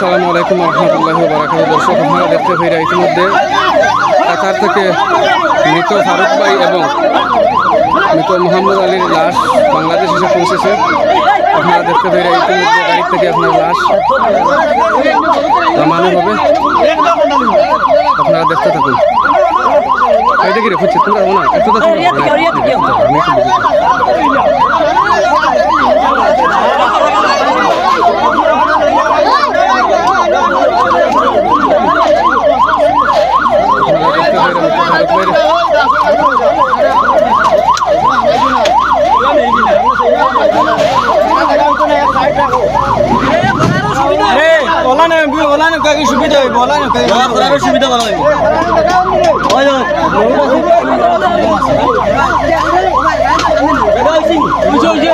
আসসালামু আলাইকুম রহমতুল্লাহ বারাকাত দর্শক আপনারা দেখতে পেয়ে ইতিমধ্যে কাতার থেকে মৃত ফারুক ভাই এবং মৃত মোহাম্মদ আলীর লাশ বাংলাদেশ এসে পৌঁছেছে আপনারা দেখতে পেয়ে ইতিমধ্যে গাড়ি থেকে আপনার লাশ নামানো হবে আপনারা দেখতে থাকুন এটা কি রে খুঁজছে তোমরা না একটু তোমরা আমি একটু বুঝেছি। আপনারা দেখতে পেয়ে মৃত ফারুক ভাইয়ের ওলা না ওলা না কাকে সুবিধা হইব বলা না কাকে করার সুবিধা বলা ওই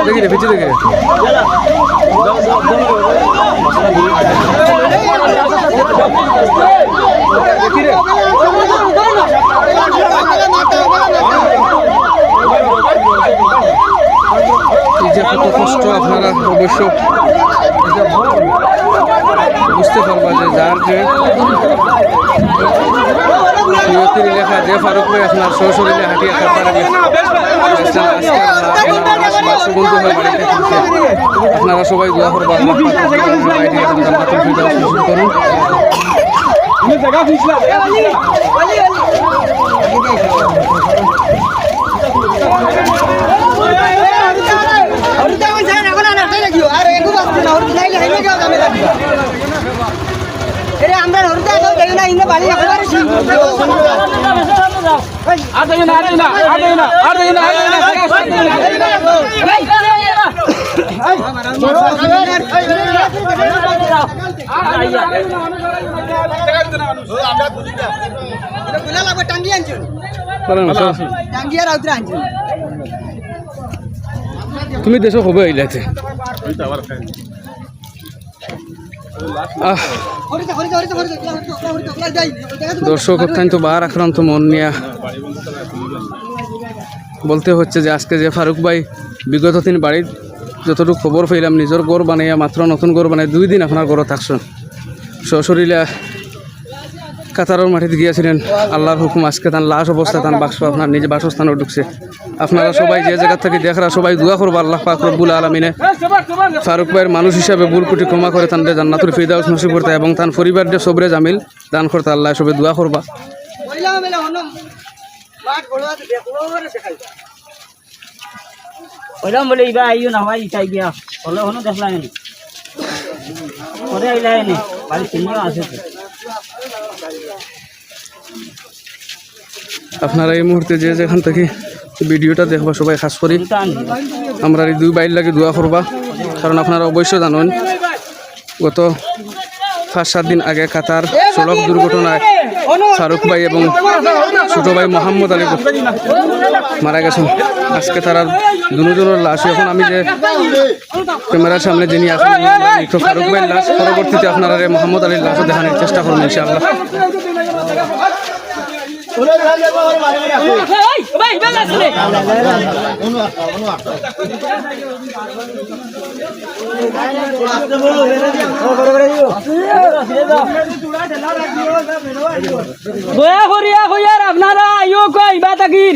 দেখি রে পিছিয়ে দেখি রে। যে কত কষ্ট আপনারা অবশ্য বুঝতে পারবা যে যার যে নিয়তির লেখা যে ফারুক ভাই আপনার সশরীরে হাঁটিয়ে আপনারা সবাই দোয়া করবা আমরা না বাড়ি আর তুমি দেশে হবে এইলাতে আহ হরিদা হরিদা হরিদা হরিদা হরিদা হরিদা হরিদা যাই দর্শক অত্যন্ত বার আক্রান্ত, মন নিয়ে। বলতে হচ্ছে যে আজকে যে ফারুক ভাই বিগত দিন বাড়ির যতটুকু খবর পাইলাম, নিজের গড় বানাইয়া মাত্র নতুন গড় বানাই দুই দিন আপনার গড় থাকছেন। সশরীলা কাতারের মাটিতে গিয়েছিলেন। আল্লাহর হুকুম, আজকে তার লাশ অবস্থা তার বাক্স আপনার নিজে বাসস্থানে ঢুকছে। আপনারা সবাই যে জায়গা থেকে দেখরা সবাই দোয়া করব আল্লাহ পাক আলমিনে। ফারুক ভাইয়ের মানুষ হিসাবে ভুল কুটি ক্ষমা করে তান জান্নাতুল ফিরদাউস নসিব করতে এবং তার পরিবার যে সবরে জামিল দান করতে আল্লাহ সবে দোয়া করবা। বলে আইও না গিয়া। হলো হনো দেখলা নি পরে আইলা নি বাড়ি আছে আপনারা এই মুহূর্তে যে যেখান থেকে ভিডিওটা দেখবা, সবাই খাস করি। আমরা এই দুই বাইর লাগে দোয়া করবা, কারণ আপনারা অবশ্যই জানেন গত পাঁচ সাত দিন আগে কাতার সড়ক দুর্ঘটনায় ফারুক ভাই এবং ছোট ভাই মোহাম্মদ আলী মারা গেছেন আজকে তারা দুজনের লাশ। এখন আমি যে ক্যামেরার সামনে যিনি আসেন তো ফারুক ভাইয়ের লাশ পরবর্তীতে আপনারা মোহাম্মদ আলীর লাশও দেখানোর চেষ্টা করুন ইনশাআল্লাহ। দয়া করিয়া কইয়ার আপনারা আইও কই বা তাকির